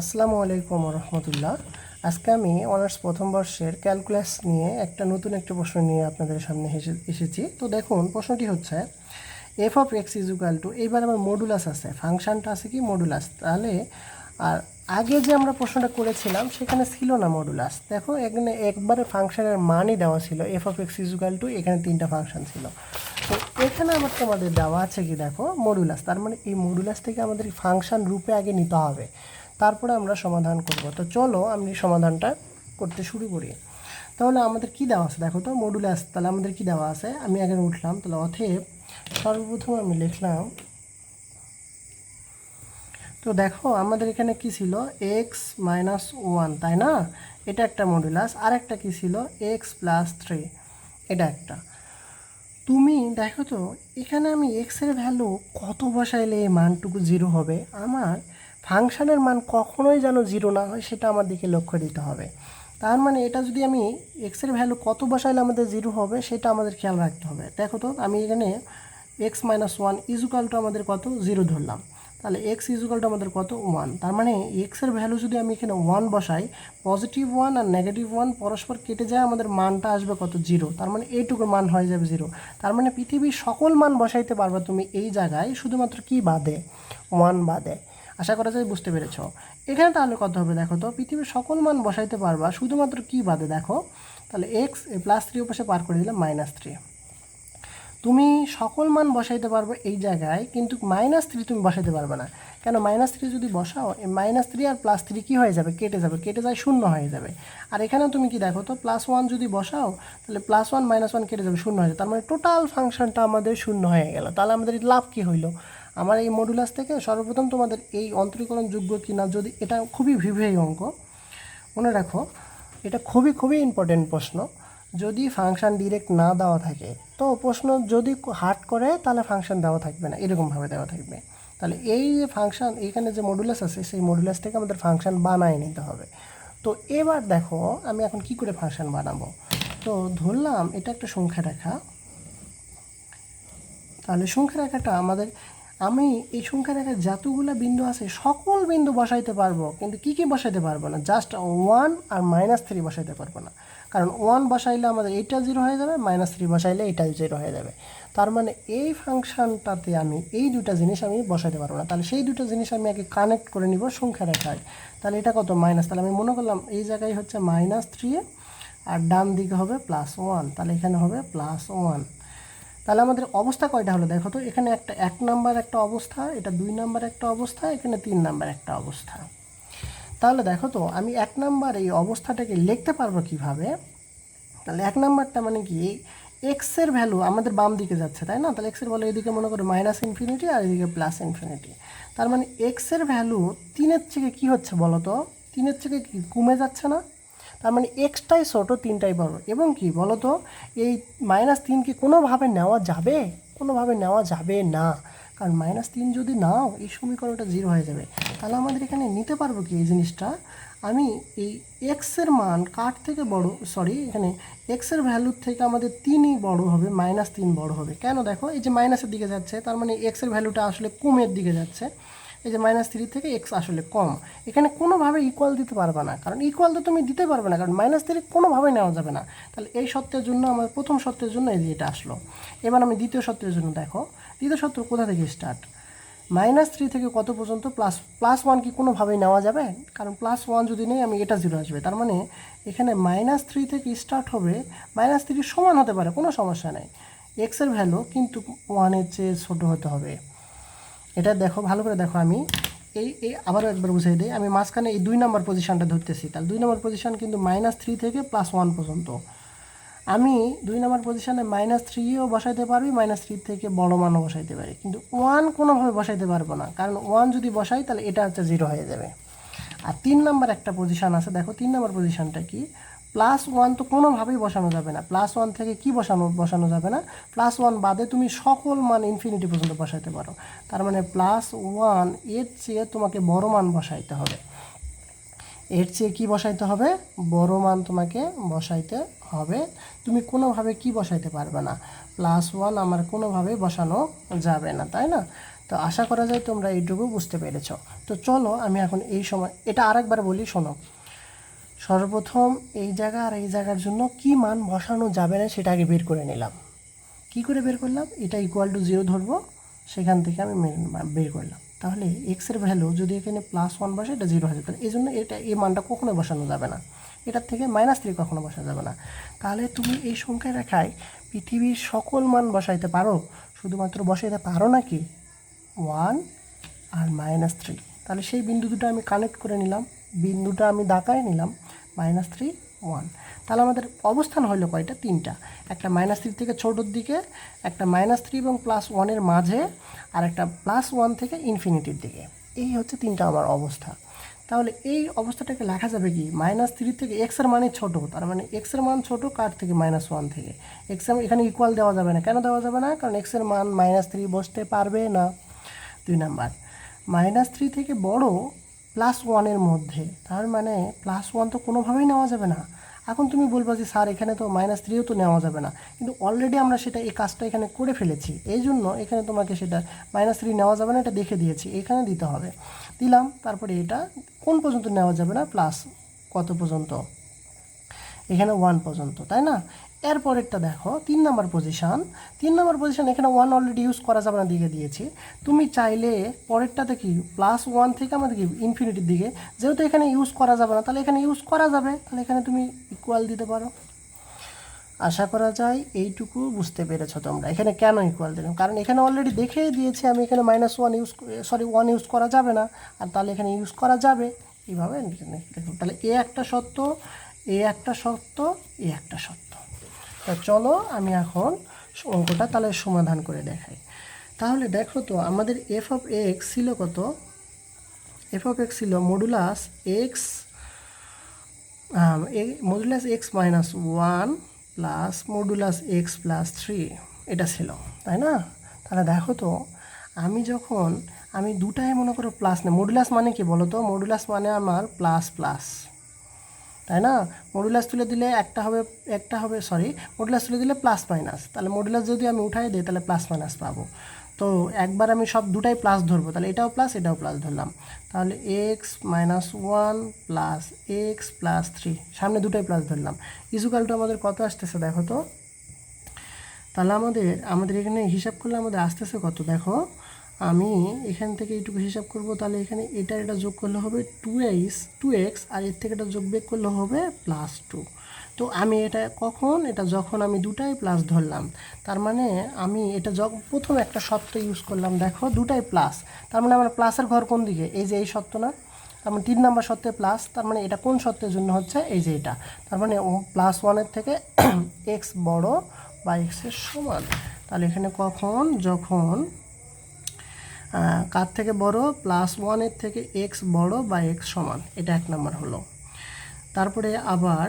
আসসালামু আলাইকুম রহমতুল্লাহ আজকে আমি অনার্স প্রথম বর্ষের ক্যালকুলাস নিয়ে একটা নতুন একটা প্রশ্ন নিয়ে আপনাদের সামনে এসেছি। তো দেখুন, প্রশ্নটি হচ্ছে f of x equal to এইবার আমার মডুলাস আছে, ফাংশনটা আছে কি মডুলাস তাহলে, আর আগে যে আমরা প্রশ্নটা করেছিলাম, সেখানে ছিল না মডুলাস দেখো, এখানে একবারে ফাংশনের মানই দেওয়া ছিল f of x equal to এখানে তিনটা ফাংশন ছিল। তো এখানে আমার তোমাদের দেওয়া আছে কি, দেখো মডুলাস তার মানে এই মডুলাস থেকে আমাদের ফাংশন রূপে আগে নিতে হবে। তারপরে আমরা সমাধান করব। তো চলো আমি সমাধানটা করতে শুরু করি। তাহলে আমাদের কি দেওয়া আছে? দেখো তো মডুলাস তাহলে আমাদের কি দেওয়া আছে? আমি আগে উঠলাম, তাহলে অথেব সর্বপ্রথম আমি লিখলাম, তো দেখো আমাদের এখানে কি ছিল? এক্স মাইনাস ওয়ান তাই না? এটা একটা মডুলাস আর একটা কি ছিল? এক্স প্লাস থ্রি এটা একটা। তুমি দেখো তো, এখানে আমি এক্সের ভ্যালু কত বসাইলে এই মানটুকু জিরো হবে? আমার ফাংশনের মান কখনোই যেন জিরো না হয়, সেটা আমার দিকে লক্ষ্য দিতে হবে। তার মানে এটা যদি আমি এক্সের ভ্যালু কত বসাইলে আমাদের জিরো হবে, সেটা আমাদের খেয়াল রাখতে হবে। দেখো তো, আমি এখানে x minus one equal to আমাদের কত? জিরো ধরলাম। তাহলে এক্স ইজুকাল টু আমাদের কত? ওয়ান তার মানে এক্সের ভ্যালু যদি আমি এখানে ওয়ান বসাই পজিটিভ ওয়ান আর নেগেটিভ ওয়ান পরস্পর কেটে যায়, আমাদের মানটা আসবে কত? জিরো। তার মানে এইটুকু মান হয়ে যাবে জিরো। তার মানে পৃথিবীর সকল মান বসাইতে পারবে তুমি এই জায়গায়, শুধুমাত্র কি বাদে? ওয়ান বাদে। আশা করা যায় বুঝতে পেরেছ। এখানে তাহলে কত হবে দেখো তো? পৃথিবীর সকল মান বসাইতে পারবা, শুধুমাত্র কি বাদে দেখো? তাহলে এক্স প্লাস থ্রি পাশে পার করে দিলাম মাইনাস থ্রি তুমি সকল মান বসাইতে পারবে এই জায়গায়, কিন্তু মাইনাস থ্রি তুমি বসাইতে পারবে না। কেন? মাইনাস থ্রি যদি বসাও মাইনাস থ্রি আর প্লাস থ্রি কী হয়ে যাবে? কেটে যাবে, কেটে যায় শূন্য হয়ে যাবে। আর এখানে তুমি কি দেখো তো? প্লাস ওয়ান যদি বসাও, তাহলে প্লাস ওয়ান মাইনাস ওয়ান কেটে যাবে, শূন্য হয়ে যাবে। তার মানে টোটাল ফাংশনটা আমাদের শূন্য হয়ে গেল। তাহলে আমাদের লাভ কী হইল? আমার এই মডুলাস থেকে সর্বপ্রথম তোমাদের এই অন্তরীকরণ যোগ্য কিনা যদি এটা খুবই ভিভেই অঙ্ক, মনে রাখো, এটা খুবই খুবই ইম্পর্টেন্ট প্রশ্ন। যদি ফাংশন ডিরেক্ট না দেওয়া থাকে, তো প্রশ্ন যদি হার্ড করে, তাহলে ফাংশন দেওয়া থাকবে না, এরকমভাবে দেওয়া থাকবে। তাহলে এই যে ফাংশন এইখানে যে মডুলাস আছে, সেই মডুলাস থেকে আমাদের ফাংশন বানায় নিতে হবে। তো এবার দেখো, আমি এখন কি করে ফাংশন বানাবো? তো ধরলাম, এটা একটা সংখ্যা রেখা। তাহলে সংখ্যা রেখাটা আমাদের আমি এই সংখ্যার রেখার যতগুলো বিন্দু আছে, সকল বিন্দু বসাইতে পারব, কিন্তু কি কি বসাইতে পারব না? জাস্ট ওয়ান আর মাইনাস থ্রি বসাইতে পারব না। কারণ ওয়ান বসাইলে আমাদের এইটা জিরো হয়ে যাবে মাইনাস থ্রি বসাইলে এটা জিরো হয়ে যাবে। তার মানে এই ফাংশনটাতে আমি, এই দুটা জিনিস আমি বসাইতে পারব না। তাহলে সেই দুটো জিনিস আমি আগে কানেক্ট করে নিব সংখ্যা রেখায় তাহলে এটা কত? মাইনাস তাহলে আমি মনে করলাম এই জায়গায় হচ্ছে মাইনাস থ্রি আর ডান দিকে হবে প্লাস ওয়ান তাহলে এখানে হবে প্লাস ওয়ান তাহলে আমাদের অবস্থা কয়টা হলো? দেখো তো, এখানে একটা এক নাম্বার একটা অবস্থা, এটা দুই নাম্বার একটা অবস্থা, এখানে তিন নাম্বার একটা অবস্থা। তাহলে দেখো তো, আমি এক নাম্বার এই অবস্থাটাকে লিখতে পারব কীভাবে? তাহলে এক নাম্বারটা মানে কি? এক্সের ভ্যালু আমাদের বাম দিকে যাচ্ছে, তাই না? তাহলে এক্সের ভ্যালু এদিকে মনে করো মাইনাস ইনফিনিটি আর এদিকে প্লাস ইনফিনিটি তার মানে এক্সের ভ্যালু তিনের থেকে কি হচ্ছে বলো তো? তিনের থেকে কি? কমে যাচ্ছে না? তার মানে এক্সটাই ছোটো তিনটাই বড়। এবং কি বলো তো এই মাইনাস তিন কি কোনোভাবে নেওয়া যাবে? কোনোভাবে নেওয়া যাবে না। কারণ মাইনাস তিন যদি নাও, এই সমীকরণটা জিরো হয়ে যাবে। তাহলে আমাদের এখানে নিতে পারব কি এই জিনিসটা? আমি এই এক্সের মান কার থেকে বড় সরি এখানে এক্সের ভ্যালুর থেকে আমাদের তিনই বড় হবে মাইনাস তিন বড় হবে। কেন দেখো, এই যে মাইনাসের দিকে যাচ্ছে, তার মানে এক্সের ভ্যালুটা আসলে কমের দিকে যাচ্ছে। এই যে মাইনাস থ্রি থেকে এক্স আসলে কম, এখানে কোনোভাবে ইকুয়াল দিতে পারবে না। কারণ ইকুয়াল তো তুমি দিতে পারবে না, কারণ মাইনাস থ্রি কোনোভাবেই নেওয়া যাবে না। তাহলে এই সত্যের জন্য, আমার প্রথম সত্যের জন্য এই এটা আসলো। এবার আমি দ্বিতীয় সত্যের জন্য দেখো। দ্বিতীয় সত্য কোথা থেকে স্টার্ট মাইনাস থ্রি থেকে কত পর্যন্ত? প্লাস প্লাস ওয়ান কি কোনোভাবেই নেওয়া যাবে? কারণ প্লাস ওয়ান যদি নেই, আমি এটা জিরো আসবে। তার মানে এখানে মাইনাস থ্রি থেকে স্টার্ট হবে মাইনাস থ্রি সমান হতে পারে, কোনো সমস্যা নেই। এক্সের ভ্যালু কিন্তু ওয়ানের চেয়ে ছোটো হতে হবে। এটা দেখো, ভালো করে দেখো আমি। এই এই আবারও একবার বুঝিয়ে দিই। আমি মাঝখানে এই দুই নম্বর পজিশনটা ধরতেছি। তাহলে দুই নম্বর পজিশন কিন্তু মাইনাস থ্রি থেকে প্লাস ওয়ান পর্যন্ত। আমি দুই নম্বর পজিশনে মাইনাস থ্রিও বসাইতে পারবি মাইনাস থ্রি থেকে বড় মানও বসাইতে পারি। কিন্তু ওয়ান কোনোভাবে বসাইতে পারব না। কারণ ওয়ান যদি বসাই, তাহলে এটা হচ্ছে জিরো হয়ে যাবে। আর তিন নম্বর একটা পজিশন আছে। দেখো, তিন নম্বর পজিশনটা কি? প্লাস ওয়ান তো কোনোভাবেই বসানো যাবে না। প্লাস ওয়ান থেকে কি বসানো বসানো যাবে না? প্লাস ওয়ান বাদে তুমি সকল মান ইনফিনিটি পর্যন্ত বসাইতে পারো। তার মানে প্লাস ওয়ানের চেয়ে তোমাকে বড় মান বসাইতে হবে। এর চেয়ে কি বসাইতে হবে? বড় মান তোমাকে বসাইতে হবে। তুমি কোনোভাবে কি বসাইতে পারবে না। প্লাস ওয়ান আমার কোনোভাবেই বসানো যাবে না, তাই না? তো আশা করা যায় তোমরা এইটুকু বুঝতে পেরেছ। তো চলো আমি এখন এই সময় এটা আরেকবার বলি, শোনো। সর্বপ্রথম এই জায়গা আর এই জায়গার জন্য কি মান বসানো যাবে না সেটা আগে বের করে নিলাম। কি করে বের করলাম? এটা ইকুয়াল টু জিরো ধরবো, সেখান থেকে আমি বের করলাম। তাহলে এক্সের ভ্যালু যদি এখানে প্লাস ওয়ান বসে, এটা জিরো হয়ে তাহলে এই জন্য এটা, এই মানটা কখনো বসানো যাবে না। এটার থেকে মাইনাস থ্রি কখনো বসা যাবে না। তাহলে তুমি এই সংখ্যা রেখায় পৃথিবীর সকল মান বসাইতে পারো। শুধুমাত্র বসাইতে পারো নাকি? ওয়ান আর মাইনাস থ্রি তাহলে সেই বিন্দু দুটো আমি কানেক্ট করে নিলাম। বিন্দুটা আমি দাকায় নিলাম। মাইনাস থ্রি ওয়ান তাহলে আমাদের অবস্থান হলো কয়টা? তিনটা। একটা মাইনাস থ্রি থেকে ছোটোর দিকে, একটা মাইনাস থ্রি এবং প্লাস ওয়ানের মাঝে, আর একটা প্লাস ওয়ান থেকে ইনফিনিটির দিকে। এই হচ্ছে তিনটা আমার অবস্থা। তাহলে এই অবস্থাটাকে লেখা যাবে কি? মাইনাস থ্রি থেকে এক্সের মানে ছোট। তার মানে এক্সের মান ছোট, কার থেকে? মাইনাস ওয়ান থেকে। এক্সের এখানে ইকুয়াল দেওয়া যাবে না। কেন দেওয়া যাবে না? কারণ এক্সের মান মাইনাস থ্রি বসতে পারবে না। দুই নাম্বার। মাইনাস থ্রি থেকে বড় প্লাস ওয়ানের মধ্যে। তার মানে প্লাস ওয়ান তো কোনোভাবেই নেওয়া যাবে না। এখন তুমি বলব যে, স্যার, এখানে তো মাইনাস থ্রিও তো নেওয়া যাবে না। কিন্তু অলরেডি আমরা সেটা এই কাজটা এখানে করে ফেলেছি। এই জন্য এখানে তোমাকে সেটা মাইনাস থ্রি নেওয়া যাবে না, এটা দেখে দিয়েছি। এখানে দিতে হবে। দিলাম, তারপরে এটা কোন পর্যন্ত নেওয়া যাবে না? প্লাস কত পর্যন্ত? এখানে ওয়ান পর্যন্ত, তাই না? এরপরেরটা দেখো, তিন নম্বর পজিশন তিন নম্বর পজিশন এখানে ওয়ান অলরেডি ইউজ করা যাবে না দিকে দিয়েছি। তুমি চাইলে পরেরটাতে কি প্লাস ওয়ান থেকে আমাদের কি ইনফিনিটির দিকে। যেহেতু এখানে ইউজ করা যাবে না, তাহলে এখানে ইউজ করা যাবে। তাহলে এখানে তুমি ইকুয়াল দিতে পারো। আশা করা যায় এইটুকু বুঝতে পেরেছ তোমরা। এখানে কেন ইকুয়াল দিলাম? কারণ এখানে অলরেডি দেখেই দিয়েছি আমি, এখানে minus one use sorry one use করা যাবে না। আর তাহলে এখানে ইউজ করা যাবে। এইভাবে দেখুন তাহলে এ একটা সত্য, এ একটা সত্য, এ একটা সত্য। তা চলো আমি এখন অঙ্কটা তাহলে সমাধান করে দেখাই। তাহলে দেখো তো, আমাদের এফ অফ এক্স ছিল কত? এফ অফ এক্স ছিল modulus x modulus x minus one plus modulus x plus three এটা ছিল, তাই না? তাহলে দেখো তো, আমি যখন, আমি দুটাই মনে করো প্লাস না মডুলাস মানে কি বলো তো? মডুলাস মানে আমার প্লাস প্লাস তাই না? মডুলাস তুলে দিলে একটা হবে একটা হবে সরি মডুলাস তুলে দিলে প্লাস মাইনাস তাহলে মডুলাস যদি আমি উঠাই দিই, তাহলে প্লাস মাইনাস পাবো। তো একবার আমি সব দুটাই প্লাস ধরবো, তাহলে এটাও প্লাস এটাও প্লাস ধরলাম। তাহলে x minus one plus x plus three সামনে দুটাই প্লাস ধরলাম। ইজুকালটা আমাদের কত আসতেছে দেখো তো? তাহলে আমাদের আমাদের এখানে হিসাব করলে আমাদের আসতেছে কত? দেখো আমি এখান থেকে এইটুকু হিসাব করব, তাহলে এখানে এটা এটা যোগ করলে হবে টু এক্স টু এক্স আর এর থেকে এটা যোগ বেগ করলে হবে প্লাস টু তো আমি এটা কখন, এটা যখন আমি দুটাই প্লাস ধরলাম, তার মানে আমি এটা প্রথম একটা সত্য ইউজ করলাম, দেখো দুটাই প্লাস তার মানে আমার প্লাসের ঘর কোন দিকে? এই যে এই সত্য না? তার মানে তিন নাম্বার সত্ত্বে প্লাস তার মানে এটা কোন সত্যের জন্য হচ্ছে? এই যে এটা। তার মানে প্লাস ওয়ানের থেকে এক্স বড় বা এক্সের সমান। তাহলে এখানে কখন, যখন কার থেকে বড়? প্লাস ওয়ানের থেকে এক্স বড় বা এক্স সমান? এটা এক নম্বর হলো। তারপরে আবার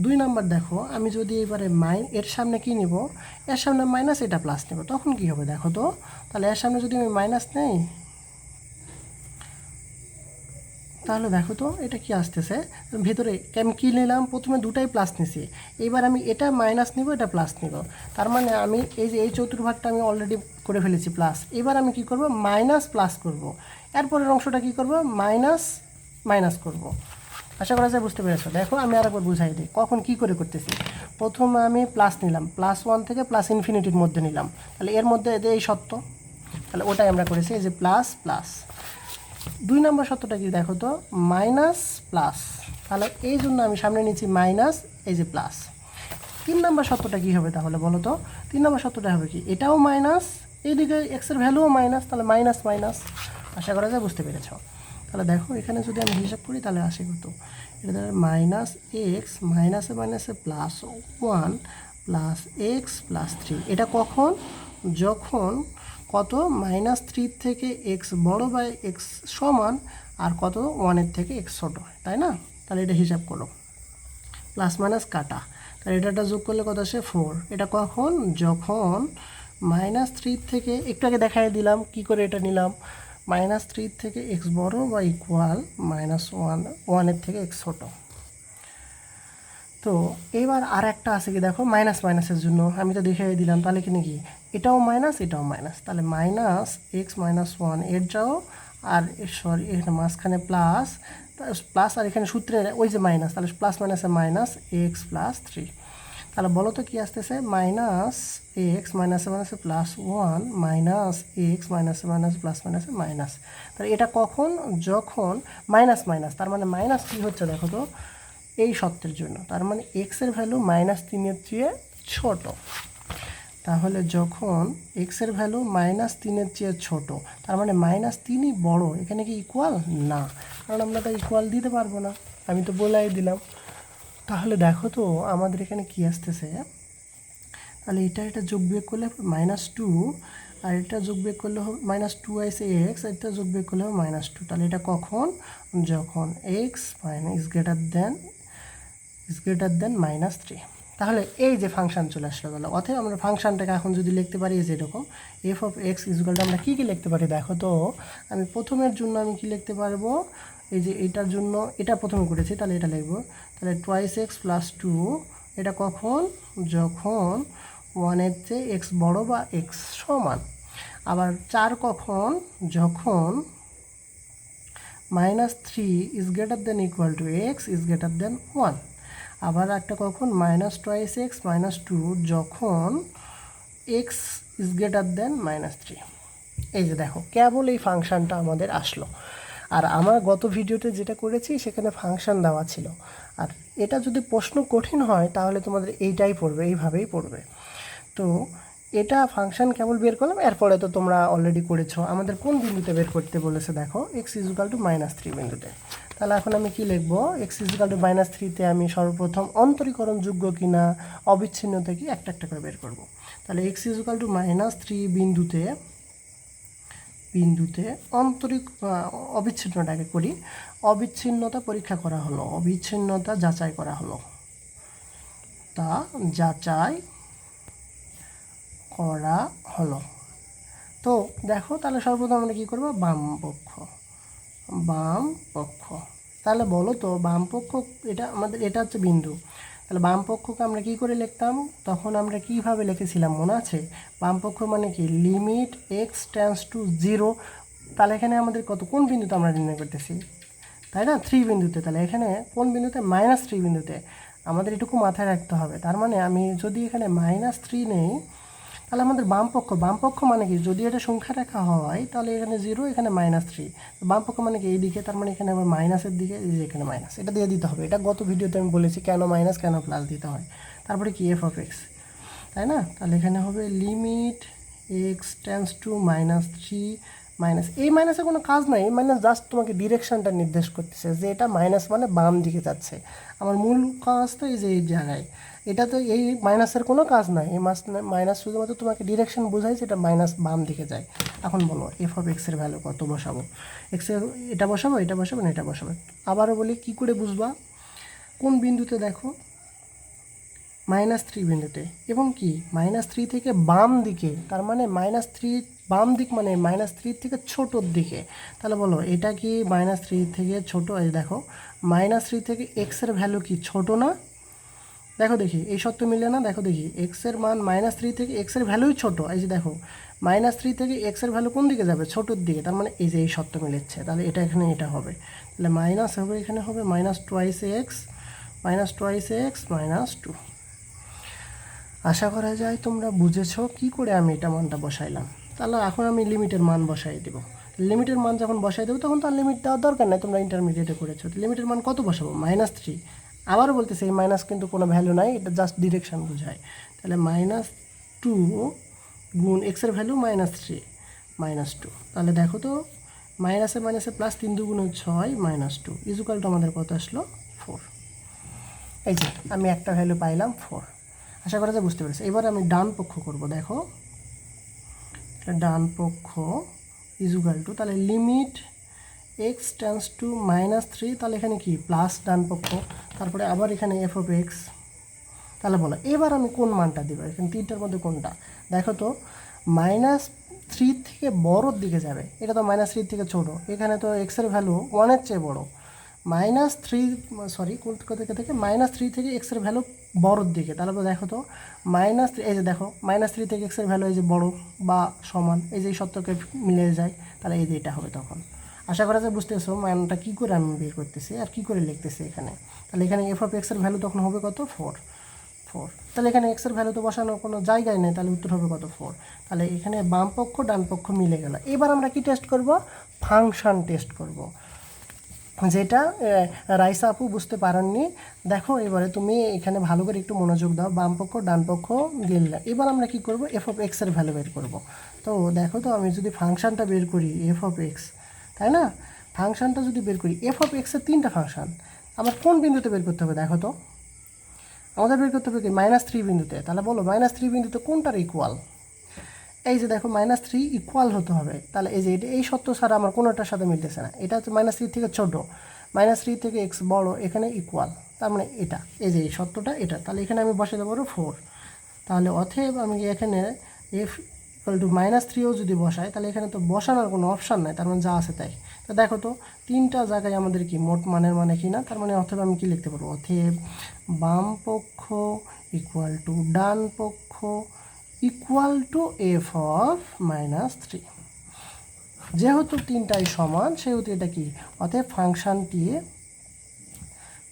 দুই নাম্বার দেখো। আমি যদি এবারে মাইন এর সামনে কি নিব? এর সামনে মাইনাস এটা প্লাস নেব। তখন কি হবে দেখো তো? তাহলে এর সামনে যদি আমি মাইনাস নেই তাহলে দেখো তো, এটা কি আসতেছে? ভিতরে আমি কী নিলাম, প্রথমে দুটাই প্লাস নিছি। এবার আমি এটা মাইনাস নিব, এটা প্লাস নিব। তার মানে আমি এই যে, এই চতুর্ভাগটা আমি অলরেডি করে ফেলেছি প্লাস এবার আমি কি করব? মাইনাস প্লাস করব। এরপরের অংশটা কি করব? মাইনাস মাইনাস করব। আশা করা যায় বুঝতে পেরেছ? দেখো, আমি আর একবার বুঝাই দিই, কখন কি করে করতেছি। প্রথমে আমি প্লাস নিলাম প্লাস ওয়ান থেকে প্লাস ইনফিনিটির মধ্যে নিলাম। তাহলে এর মধ্যে এই সত্য। তাহলে ওটাই আমরা করেছি, এই যে প্লাস প্লাস দুই নম্বর সত্যটা কি দেখো তো? Minus plus. তাহলে এই জন্য আমি সামনে নিচ্ছি মাইনাস, এই যে প্লাস। তিন নম্বর সত্যটা কী হবে তাহলে বলো তো? তিন নম্বর সত্যটা হবে কি? এটাও মাইনাস, এইদিকে এক্সের ভ্যালুও মাইনাস, তাহলে মাইনাস মাইনাস। আশা করা যায় বুঝতে পেরেছ। তাহলে দেখো, এখানে যদি আমি হিসাব করি, তাহলে আসে কত? এটা ধরো মাইনাস এক্স মাইনাসে মাইনাসে plus one plus x plus three এটা কখন? যখন কত? মাইনাস থ্রি থেকে এক্স বড় বা এক্স সমান আর কত? ওয়ানের থেকে এক্স ছোট, তাই না? তাহলে এটা হিসাব করো। প্লাস মাইনাস কাটা। তাহলে এটাটা যোগ করলে কত আসে? ফোর। এটা কখন? যখন মাইনাস থ্রি থেকে, একটু আগে দেখাই দিলাম, কি করে এটা নিলাম? মাইনাস থ্রির থেকে এক্স বড় বা ইকুয়াল মাইনাস ওয়ান, ওয়ানের থেকে এক্স ছোটো। তো এবার আর একটা আছে কি দেখো মাইনাস মাইনাসের জন্য। আমি তো দেখিয়ে দিলাম, তাহলে কি এটাও মাইনাস এটাও মাইনাস তাহলে মাইনাস এক্স মাইনাস ওয়ানের যাও আর সরি এখানে মাঝখানে প্লাস প্লাস আর এখানে সূত্রে ওই যে মাইনাস তাহলে প্লাস মাইনাসে মাইনাস এক্স প্লাস থ্রি তাহলে বলো তো কি আসতেছে? মাইনাস এক্স মাইনাসে মাইনাসে প্লাস ওয়ান মাইনাস এক্স মাইনাসে মাইনাস প্লাস মাইনাসে মাইনাস তাহলে এটা কখন? যখন মাইনাস মাইনাস তার মানে মাইনাস কী হচ্ছে দেখো তো? এই সত্যের জন্য। তার মানে এক্সের ভ্যালু মাইনাস তিনের চেয়ে ছোট। তাহলে যখন এক্সের ভ্যালু মাইনাস তিনের চেয়ে ছোট, তার মানে মাইনাস তিনই বড়, এখানে কি ইকুয়াল না। কারণ আমরা তো ইকুয়াল দিতে পারব না। আমি তো বলাই দিলাম। তাহলে দেখো তো, আমাদের এখানে কি আসতেছে? তাহলে এটা এটা যোগ বিয়োগ করলে মাইনাস টু আর এটা যোগ বিয়োগ করলে হবে মাইনাস টু আইসে এক্স আর এটা যোগ বিয়োগ করলে হবে মাইনাস টু তাহলে এটা কখন? যখন x minus greater than is greater than minus three তাহলে এই যে ফাংশন চলে আসলো গেল। অথবা আমরা ফাংশনটাকে এখন যদি লিখতে পারি যে এরকম এফ অফ এক্স ইজুয়ালটা আমরা কী কী লিখতে পারি? দেখো তো, আমি প্রথমের জন্য আমি কি লিখতে পারব? এই যে এটার জন্য, এটা প্রথমে করেছি, তাহলে এটা লিখব। তাহলে টোয়াইস এক্স প্লাস টু এটা কখন? যখন ওয়ানের চেয়ে এক্স বড় বা এক্স সমান। আবার চার কখন? যখন minus three is greater than equal to x is greater than one আবার একটা কখন? Minus twice x minus two যখন x is greater than minus three এই যে দেখো, কেবল এই ফাংশানটা আমাদের আসলো। আর আমার গত ভিডিওতে যেটা করেছি, সেখানে ফাংশন দেওয়া ছিল। আর এটা যদি প্রশ্ন কঠিন হয়, তাহলে তোমাদের এইটাই পড়বে, এইভাবেই পড়বে। তো এটা ফাংশান কেবল বের করলাম, এরপরে তো তোমরা অলরেডি করেছ। আমাদের কোন বিন্দুতে বের করতে বলেছে দেখো? X equal to minus three বিন্দুতে। তাহলে এখন আমি কি লিখব? এক্স ইজুকাল টু মাইনাস থ্রিতে আমি সর্বপ্রথম অন্তরীকরণযোগ্য কিনা, অবিচ্ছিন্নতা কি, একটা একটা করে বের করব। তাহলে x equal to minus three বিন্দুতে বিন্দুতে অন্তরিক অবিচ্ছিন্নটাকে করি। অবিচ্ছিন্নতা পরীক্ষা করা হলো, অবিচ্ছিন্নতা যাচাই করা হলো। তা যাচাই করা হলো। তো দেখো, তাহলে সর্বপ্রথম আমরা কী করব? বাম পক্ষ বাম পক্ষ। তাহলে বলো তো, বাম পক্ষ এটা আমাদের, এটা হচ্ছে বিন্দু। তাহলে বাম পক্ষকে আমরা কী করে লিখতাম? তখন আমরা কীভাবে লিখেছিলাম? মনে আছে? বাম পক্ষ মানে কি? Limit x tends to zero তাহলে এখানে আমাদের কত? কোন বিন্দুতে আমরা নির্ণয় করতেছি? তাই না? থ্রি বিন্দুতে। তাহলে এখানে কোন বিন্দুতে? মাইনাস থ্রি বিন্দুতে। আমাদের এটুকু মাথায় রাখতে হবে। তার মানে আমি যদি এখানে মাইনাস থ্রি নেই তাহলে আমাদের বাম পক্ষ মানে কি? যদি এটা সংখ্যা রেখা হয়, তাহলে এখানে জিরো এখানে মাইনাস থ্রি বাম পক্ষ মানে কি? এই দিকে, তার মানে এখানে আবার মাইনাসের দিকে এখানে মাইনাস এটা দিয়ে দিতে হবে। এটা গত ভিডিওতে আমি বলেছি, কেন মাইনাস কেন প্লাস দিতে হয়। তারপরে কি? এফ অফ এক্স তাই না? তাহলে এখানে হবে limit x tends to minus three minus এই মাইনাসে কোনো কাজ নাই, এই মাইনাস জাস্ট তোমাকে ডিরেকশনটা নির্দেশ করতেছে যে এটা মাইনাস মানে বাম দিকে যাচ্ছে। আমার মূল কাজ তো এই যে এই জায়গায়। এটা তো এই মাইনাসের কোনো কাজ নাই, এই মাস মাইনাস শুধুমাত্র তোমাকে ডিরেকশন বোঝায় যে এটা মাইনাস বাম দিকে যায়। এখন বলো এফ অফ এক্সের ভ্যালু কত বসাবো? এক্সের এটা বসাবো এটা বসাবো, না এটা বসাবো? আবারও বলি, কী করে বুঝবা? কোন বিন্দুতে দেখো মাইনাস থ্রি বিন্দুতে এবং কি? মাইনাস থ্রি থেকে বাম দিকে, তার মানে মাইনাস থ্রি বাম দিক মানে মাইনাস থ্রি থেকে ছোটোর দিকে। তাহলে বলো, এটা কি মাইনাস থ্রি থেকে ছোটো? এই দেখো মাইনাস থ্রি থেকে এক্সের ভ্যালু কি, ছোটো না? দেখো দেখি, এই সত্য মিলে না? দেখো দেখি এক্সের মান মাইনাস থ্রি থেকে এক্সের ভ্যালুই ছোটো। এই যে দেখো মাইনাস থ্রি থেকে এক্সের ভ্যালু কোন দিকে যাবে? ছোটোর দিকে। তার মানে এই যে এই সত্য মিলেছে, তাহলে এটা এখানে এটা হবে। তাহলে মাইনাস হবে এখানে হবে minus twice x minus twice x minus two আশা করা যায় তোমরা বুঝেছ কি করে আমি এটা মানটা বসাইলাম। তাহলে এখন আমি লিমিটের মান বসাই দেব। লিমিটের মান যখন বসাই দেবো, তখন তো আর লিমিট দেওয়ার দরকার নাই, তোমরা ইন্টারমিডিয়েটে করেছ। লিমিটের মান কত বসাবো? মাইনাস থ্রি আবারও বলতেছি, এই মাইনাস কিন্তু কোনো ভ্যালু নাই, এটা জাস্ট ডিরেকশন বোঝায়। তাহলে মাইনাস টু গুণ এক্সের value minus three minus two তাহলে দেখো তো মাইনাসে মাইনাসে প্লাস তিন দুগুণ ছয় মাইনাস টু ইজুকালটা আমাদের কত আসলো? ফোর এই যে, আমি একটা ভ্যালু পাইলাম ফোর আশা করা যায় বুঝতে পেরেছি। এবার আমি ডান পক্ষ করব, দেখো। ডান পক্ষ ইজুগাল টু তাহলে limit x tends to minus three তাহলে এখানে কি? প্লাস ডান পক্ষ, তারপরে আবার এখানে এফ অফ এক্স তাহলে বলো, এবার আমি কোন মানটা দেবো? এখানে তিনটার মধ্যে কোনটা? দেখো তো মাইনাস থ্রি থেকে বড়োর দিকে যাবে। এটা তো মাইনাস থ্রি থেকে ছোটো। এখানে তো এক্সের ভ্যালু ওয়ানের চেয়ে বড়ো। মাইনাস থ্রি সরি কোন থেকে থেকে? মাইনাস থ্রি থেকে এক্সের ভ্যালু বড়োর দিকে। তাহলে তো দেখো তো মাইনাস এই যে দেখো মাইনাস থ্রি থেকে এক্সের ভ্যালু এই যে বড়ো বা সমান, এই যে সত্যকে মিলে যায়, তাহলে এই যে এটা হবে তখন। আশা করা যায় বুঝতেছো মানটা কী করে আমি বের করতেছি, আর কী করে লিখতেছি এখানে? তাহলে এখানে এফ অফ এক্সের ভ্যালু তখন হবে কত? ফোর ফোর তাহলে এখানে এক্সের ভ্যালু তো বসানোর কোনো জায়গায় নেই, তাহলে উত্তর হবে কত? ফোর তাহলে এখানে বাম পক্ষ, ডান পক্ষ মিলে গেল। এবার আমরা কি টেস্ট করব? ফাংশন টেস্ট করব। যেটা রাইসা আপু বুঝতে পারেননি। দেখো, এবারে তুমি এখানে ভালো করে একটু মনোযোগ দাও। বাম পক্ষ, ডান পক্ষ, গেলে এবার আমরা কি করব? এফ অফ এক্সের ভ্যালু বের করব। তো দেখো তো, আমি যদি ফাংশনটা বের করি এফ অফ এক্স তাই না? ফাংশনটা যদি বের করি এফ অফ এক্সের তিনটা ফাংশন আমার কোন বিন্দুতে বের করতে হবে? দেখো তো। আমাদের বের করতে হবে কি? মাইনাস থ্রি বিন্দুতে। তাহলে বলো মাইনাস থ্রি বিন্দুতে কোনটার ইকুয়াল এই যে দেখো মাইনাস থ্রি ইকুয়াল হতে হবে। তাহলে এই যে এটা, এই সত্য ছাড়া আমার কোনোটার সাথে মিলতেছে না। এটা হচ্ছে মাইনাস থ্রি থেকে ছোটো। মাইনাস থ্রি থেকে এক্স বড়, এখানে ইকুয়াল তার মানে এটা, এই যে এই সত্যটা এটা। তাহলে এখানে আমি বসাতে পারব ফোর তাহলে অথেব আমি এখানে এফ ইকুয়াল টু মাইনাস থ্রিও যদি বসাই, তাহলে এখানে তো বসানোর কোনো অপশান নাই, তার মানে যা আছে তাই। তো দেখো তো, তিনটা জায়গায় আমাদের কি মোট মানের মানে কি না? তার মানে অথেব আমি কি লিখতে পারব? অথেব বাম পক্ষ ইকুয়াল টু ডান পক্ষ equal to f of minus three যেহেতু তিনটাই সমান, সেহেতু এটা কি? অতএব ফাংশনটি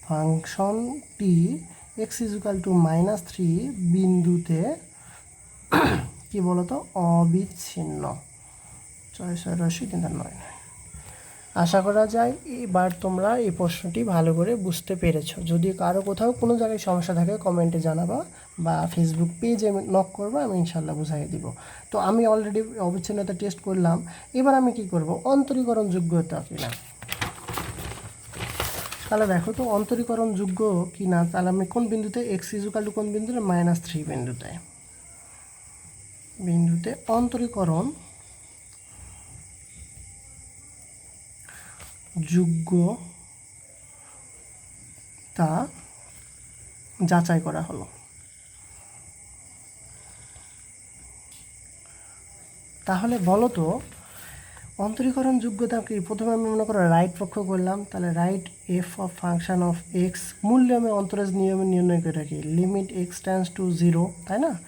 ফাংশনটি x equal to minus three বিন্দুতে কি বলতো? অবিচ্ছিন্ন। ছয় ছয় রশ্মি কিন্তু নয় নয়। আশা করা যায় এবার তোমরা এই প্রশ্নটি ভালো করে বুঝতে পেরেছ। যদি কারও কোথাও কোনো জায়গায় সমস্যা থাকে কমেন্টে জানাবা বা ফেসবুক পেজে নক করবা, আমি ইনশাল্লাহ বুঝাই দিব। তো আমি অলরেডি অবিচ্ছিন্নতা টেস্ট করলাম। এবার আমি কি করব? অন্তরীকরণ যোগ্যতা কিনা? তাহলে দেখো তো অন্তরীকরণ যোগ্য কি না তাহলে আমি কোন বিন্দুতে? এক্স ইজুকাল টু কোন বিন্দুতে? মাইনাস থ্রি বিন্দুতে। বিন্দুতে অন্তরীকরণ যোগ্য তা যাচাই করা হলো। তাহলে বলো তো, অন্তরীকরণ যোগ্যতা কি? প্রথমে আমি মনে করো রাইট পক্ষ করলাম, তাহলে right f of function of x মূল্য আমি অন্তরাজ নিয়মে নির্ণয় করে রাখি। Limit x tends to zero তাই না?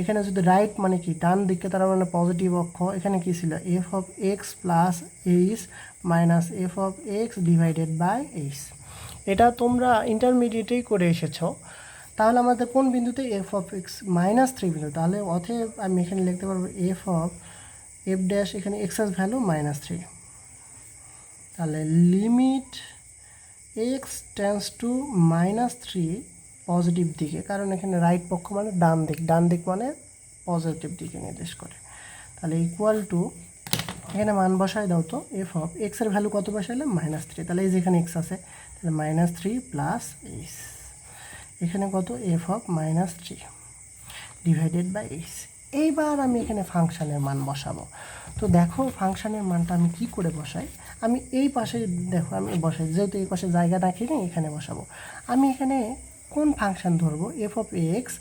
এখানে যদি রাইট মানে কি? ডান দিকে তার মানে পজিটিভ অক্ষ, এখানে কি ছিল? F of x plus h minus f of x divided by h এটা তোমরা ইন্টারমিডিয়েটেই করে এসেছ। তাহলে আমাদের কোন বিন্দুতে f of x minus three বিন্দু? তাহলে অথে আমি এখানে লিখতে পারব এফ অফ এফ ড্যাশ এখানে এক্সএস ভ্যালু মাইনাস থ্রি তাহলে limit x tends to minus three positive দিকে। কারণ এখানে রাইট পক্ষ মানে ডান দিক। ডান দিক মানে পজিটিভ দিকে নির্দেশ করে। তাহলে ইকুয়াল টু এখানে মান বসায় দাও তো এফ অফ এক্সের ভ্যালু কত বসাইলে? মাইনাস থ্রি তাহলে এই যে এখানে এক্স আছে, তাহলে মাইনাস থ্রি প্লাস এইচ এখানে কত? F of minus three divided by h এইবার আমি এখানে ফাংশানের মান বসাবো। তো দেখো ফাংশানের মানটা আমি কি করে বসাই? আমি এই পাশে, দেখো, আমি বসাই। যেহেতু এই পাশে জায়গা রাখি না এখানে বসাবো। আমি এখানে কোন ফাংশন ধরবো? এফ অফ এক্স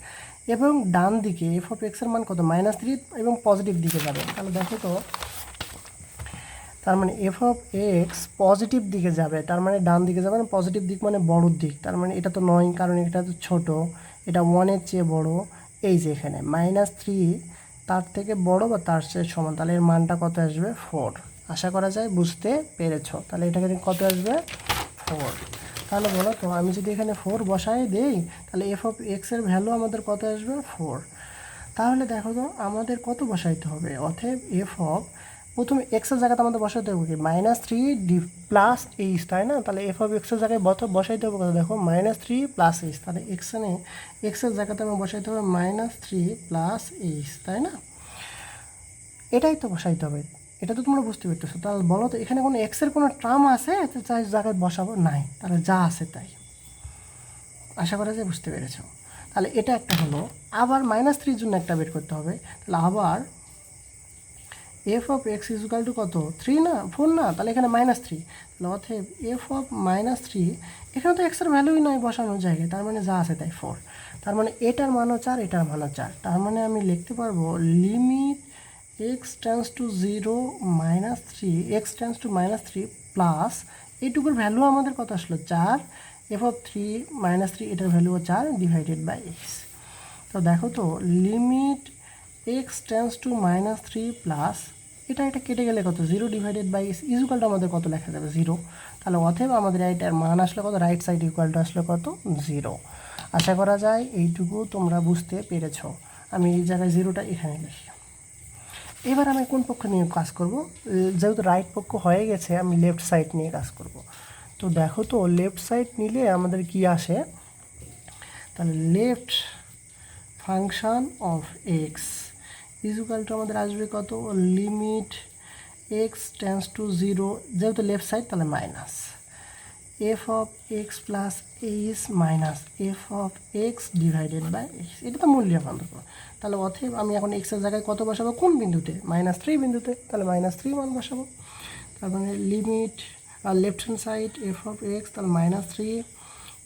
এবং ডান দিকে এফ অফ এক্সের মান কত? মাইনাস থ্রি এবং পজিটিভ দিকে যাবে। তাহলে দেখো তো, তার মানে এফ অফ এক্স পজিটিভ দিকে যাবে, তার মানে ডান দিকে যাবে না পজিটিভ দিক মানে বড় দিক। তার মানে এটা তো নয়, কারণ এটা তো ছোটো। এটা ওয়ানের চেয়ে বড়। এই যে এখানে মাইনাস থ্রি তার থেকে বড় বা তার চেয়ে সমান। তাহলে এর মানটা কত আসবে? ফোর আশা করা যায় বুঝতে পেরেছ। তাহলে এটাকে কত আসবে? ফোর তাহলে বলো তো, আমি যদি এখানে ফোর বসাই দেই, তাহলে এফ অফ এক্সের ভ্যালু আমাদের কত আসবে? ফোর তাহলে দেখো তো, আমাদের কত বসাইতে হবে? অতএব এফ অফ প্রথমে এক্সের জায়গাতে আমাদের বসাইতে হবে কি? Minus three d plus h তাই না? তাহলে এফ অফ এক্সের জায়গায় বসাইতে হবে কত? দেখো মাইনাস থ্রি প্লাস এইচ তাহলে এক্সনে এক্সের জায়গাতে আমার বসাইতে হবে মাইনাস থ্রি প্লাস এইচ তাই না? এটাই তো বসাইতে হবে। এটা তো তোমরা বুঝতে পারতেছো তাহলে বলো তো, এখানে কোনো এক্সের কোনো ট্রাম আছে? যাই জায়গায় বসাবো? নাই। তাহলে যা আছে তাই। আশা করা যায় বুঝতে পেরেছ। তাহলে এটা একটা হলো। আবার মাইনাস থ্রির জন্য একটা বের করতে হবে। তাহলে আবার f of x equal to কত? থ্রি না? ফোর না? তাহলে এখানে মাইনাস থ্রি তাহলে অথব এফ অফ মাইনাস থ্রি এখানে তো এক্সের ভ্যালুই নয় বসানোর জায়গায়। তার মানে যা আছে তাই ফোর তার মানে এটার মানও চার এটার মানও চার তার মানে আমি লিখতে পারব limit x tends to zero minus three x tends to minus three plus এইটুকুর value আমাদের কত আসলো? চার। F of three minus three এটার ভ্যালুও চার ডিভাইডেড বাই এক্স তো দেখো তো limit x tends to minus three plus এটা এটা কেটে গেলে কত? জিরো ডিভাইডেড বাই এক্স ইজুকালটা আমাদের কত লেখা যাবে? জিরো তাহলে অথবা আমাদের এইটার মান আসলে কত? রাইট সাইড ইকুয়ালটা আসলে কত? জিরো আশা করা যায় এইটুকু তোমরা বুঝতে পেরেছ। আমি এই জায়গায় জিরোটা এখানে লিখি। এবার আমি কোন পক্ষ নিয়ে কাজ করব? যেহেতু রাইট পক্ষ হয়ে গেছে, আমি লেফট সাইড নিয়ে কাজ করব। তো দেখো তো লেফট সাইড নিলে আমাদের কি আসে? তাহলে left function of x equal to আমাদের আসবে কত? Limit x tends to zero যেহেতু লেফট সাইড তাহলে minus f of x plus h minus f of x divided by x এটা তো মূল্য পার্থক্য তাহলে অথব আমি এখন এক্সের জায়গায় কত বসাবো? কোন বিন্দুতে? মাইনাস থ্রি বিন্দুতে। তাহলে মাইনাস থ্রি মান বসাবো। তার মানে limit R left hand side f of x তাহলে মাইনাস থ্রি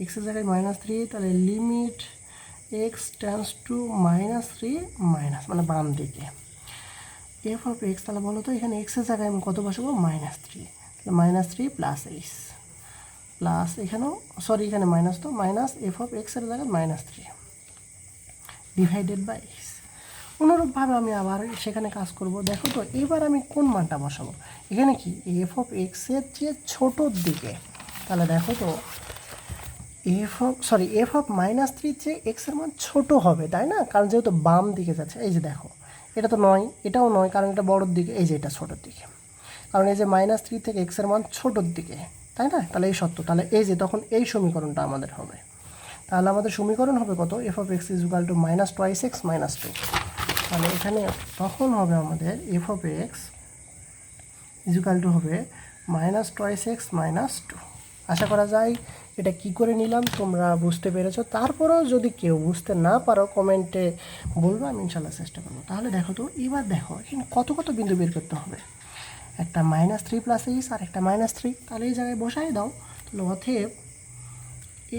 এক্সের জায়গায় মাইনাস থ্রি তাহলে limit x tends to minus three minus মানে বাম দিকে। এফ অফ এক্স তাহলে বলো তো এখানে এক্সের জায়গায় আমি কত বসাবো? মাইনাস থ্রি তাহলে minus three plus h plus এখানেও সরি এখানে মাইনাস তো মাইনাস এফ অফ এক্সের জায়গায় minus three divided by x অনুরূপভাবে আমি আবার সেখানে কাজ করব। দেখো তো, এবার আমি কোন মানটা বসাবো? এখানে কি? এফ অফ এক্সের চেয়ে ছোটোর দিকে। তাহলে দেখো তো f of sorry f of minus থ্রির চেয়ে এক্সের মান ছোটো হবে, তাই না? কারণ যেহেতু বাম দিকে যাচ্ছে, এই যে দেখো, এটা তো নয়, এটাও নয়, কারণ এটা বড়োর দিকে, এই যে এটা ছোটোর দিকে। কারণ এই যে মাইনাস থ্রি থেকে এক্সের মান ছোটোর দিকে। তাই না? তাহলে এই সত্য। তাহলে এই যে তখন এই সমীকরণটা আমাদের হবে। তাহলে আমাদের সমীকরণ হবে কত? F of x is equal to minus twice x minus two তাহলে এখানে তখন হবে আমাদের f of x equal to হবে minus twice x minus two আশা করা যায় এটা কি করে নিলাম? তোমরা বুঝতে পেরেছ? তারপরেও যদি কেউ বুঝতে না পারো কমেন্টে বলব, আমি ইনশাল্লাহ চেষ্টা করব। তাহলে দেখো তো, এবার দেখো, এখানে কত কত বিন্দু বের করতে হবে? একটা মাইনাস থ্রি প্লাস এইস আর একটা মাইনাস থ্রি তাহলে এই জায়গায় বসাই দাও। তাহলে অথেব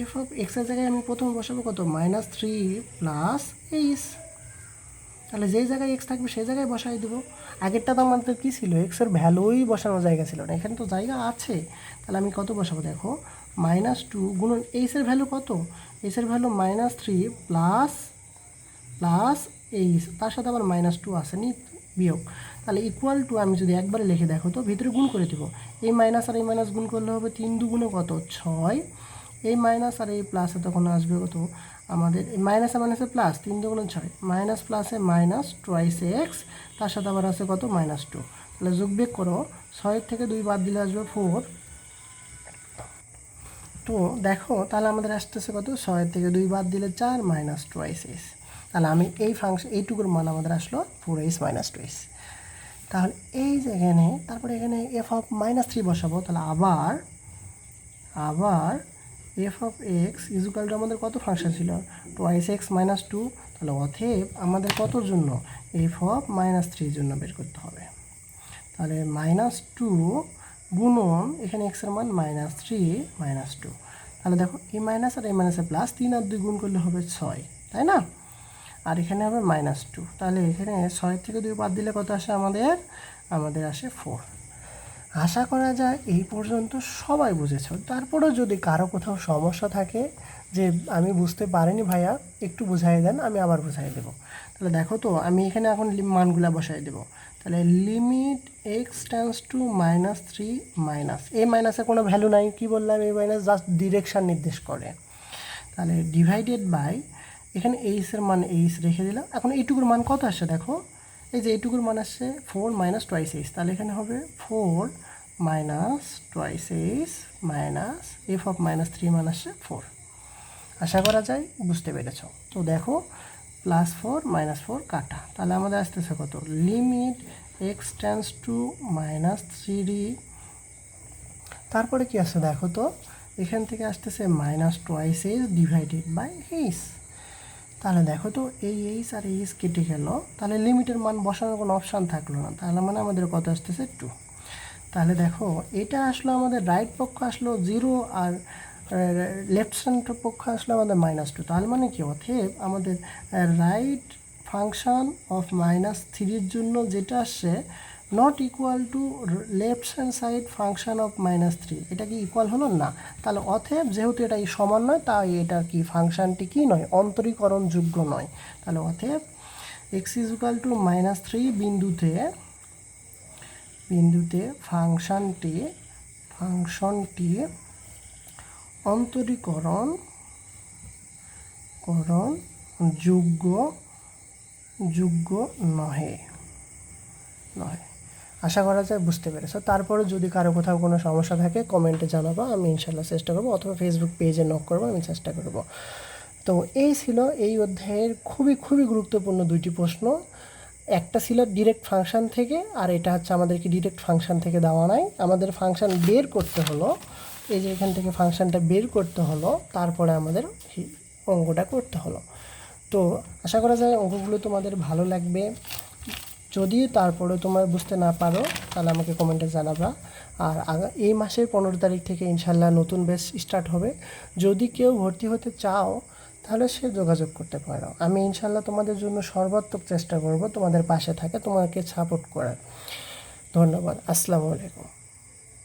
এফ অফ এক্সের জায়গায় আমি প্রথমে বসাবো কত? মাইনাস থ্রি প্লাস এইস তাহলে যেই জায়গায় এক্স থাকবে, সেই জায়গায় বসাই দেবো। আগেরটা তো আমাদের কী ছিল? এক্সের ভ্যালুই বসানোর জায়গা ছিল না। এখানে তো জায়গা আছে। তাহলে আমি কত বসাবো? দেখো মাইনাস টু গুণন এইসের ভ্যালু কত? এইসের value minus three plus plus h তার সাথে আবার মাইনাস টু আসেনি বিয়োগ। তাহলে ইকুয়াল টু আমি যদি একবারে লিখে দেখো তো ভিতরে গুণ করে দেবো। এই মাইনাস আর এই মাইনাস গুণ করলে হবে তিন দুগুণে কত? ছয়। এই মাইনাস আর এই প্লাসে তখন আসবে কত? আমাদের এই মাইনাসে মাইনাসে প্লাস তিন দুগুণে ছয়। মাইনাস প্লাসে মাইনাস টোয়াইস এক্স তার সাথে আবার আছে কত? মাইনাস টু তাহলে যোগ বিয়োগ করো। ছয়ের থেকে দুই বাদ দিলে আসবে ফোর তো দেখো, তাহলে আমাদের আসতেছে কত? ছয়ের থেকে দুই বাদ দিলে চার মাইনাস টোয়াইস এস তাহলে আমি এই ফাংশন এইটুকুর মান আমাদের আসলো ফোর এস মাইনাস টোয়াইস তাহলে এই যে এখানে, তারপরে এখানে এফ অফ মাইনাস থ্রি বসাবো, তাহলে আবার আবার f of x equal to আমাদের কত ফাংশন ছিল? টোয়াইস এক্স মাইনাস টু তাহলে অথেব আমাদের কতর জন্য? এফ অফ মাইনাস থ্রির জন্য বের করতে হবে। তাহলে মাইনাস টু গুণন, এখানে এক্সের মান মাইনাস থ্রি মাইনাস টু তাহলে দেখো, এই মাইনাস আর এই মাইনাসে প্লাস তিন আর দুই গুণ করলে হবে ছয়, তাই না? আর এখানে হবে মাইনাস টু তাহলে এখানে ছয় থেকে দুই বাদ দিলে কত আসে আমাদের? আমাদের আসে ফোর আশা করা যায় এই পর্যন্ত সবাই বুঝেছ। তারপরেও যদি কারও কোথাও সমস্যা থাকে যে আমি বুঝতে পারিনি ভাইয়া, একটু বুঝাই দেন, আমি আবার বুঝাই দেবো। তাহলে দেখো তো, আমি এখানে এখন মানগুলা বসাই দেবো। তাহলে limit x tends to minus three minus এই মাইনাসে কোনো ভ্যালু নাই, কি বললাম? এই মাইনাস জাস্ট ডিরেকশান নির্দেশ করে। তাহলে ডিভাইডেড বাই এখানে এইসের মান এইস রেখে দিলাম। এখন এইটুকুর মান কত আসছে দেখো? এই যে এইটুকুর মান আসছে ফোর মাইনাস টোয়াইস এইস তাহলে এখানে হবে four minus twice h minus f of minus three মান আসছে ফোর আশা করা যায় বুঝতে পেরেছ। তো দেখো প্লাস ফোর মাইনাস ফোর কাটা। তাহলে আমাদের আসতেছে কত? Limit x tends to minus three তারপরে কি আছে দেখো তো? এখান থেকে আসতেছে minus twice h divided by h তাহলে দেখো তো, এই এইচ আর এইচ কেটে গেল। তাহলে লিমিটের মান বসানোর কোনো অপশান থাকল না। তাহলে মানে আমাদের কত আসতেছে? টু তাহলে দেখো, এটা আসলো আমাদের রাইট পক্ষ আসলো জিরো আর লেফট সেন্টার পক্ষ আসলো আমাদের মাইনাস টু তাহলে মানে কি? অথেব আমাদের রাইট ফাংশন অফ মাইনাস থ্রির জন্য যেটা আসছে not equal to left hand side function of minus three এটা কি ইকুয়াল হলো? না। তাহলে অতএব যেহেতু এটা এই সমান নয়, তাই এটার কি ফাংশনটি কি নয়? অন্তরীকরণ যোগ্য নয়। তাহলে অতএব x is equal to minus three বিন্দুতে বিন্দুতে ফাংশনটি ফাংশনটি অন্তরীকরণ, করণ যোগ্য যোগ্য নহে। নয়। আশা করা যায় বুঝতে পেরেছ। তারপরে যদি কারও কোথাও কোনো সমস্যা থাকে কমেন্টে জানাব, আমি ইনশাল্লাহ চেষ্টা করব, অথবা ফেসবুক পেজে নক করব, আমি চেষ্টা করব। তো এই ছিল এই অধ্যায়ের খুবই খুবই গুরুত্বপূর্ণ দুইটি প্রশ্ন। একটা ছিল ডিরেক্ট ফাংশন থেকে, আর এটা হচ্ছে আমাদেরকে ডিরেক্ট ফাংশন থেকে দেওয়া নাই। আমাদের ফাংশন বের করতে হলো। এই যে এখান থেকে ফাংশনটা বের করতে হলো, তারপরে আমাদের অঙ্কটা করতে হলো। তো আশা করা যায় অঙ্কগুলো তোমাদের ভালো লাগবে। যদি তারপরে তোমার বুঝতে না পারো, তাহলে আমাকে কমেন্টে জানাবা। আর এই মাসের পনেরো তারিখ থেকে ইনশাল্লাহ নতুন ব্যাচ স্টার্ট হবে। যদি কেউ ভর্তি হতে চাও, তাহলে সে যোগাযোগ করতে পারো। আমি ইনশাল্লাহ তোমাদের জন্য সর্বাত্মক চেষ্টা করব তোমাদের পাশে থাকে, তোমাকে সাপোর্ট করার। ধন্যবাদ। আসসালামু আলাইকুম।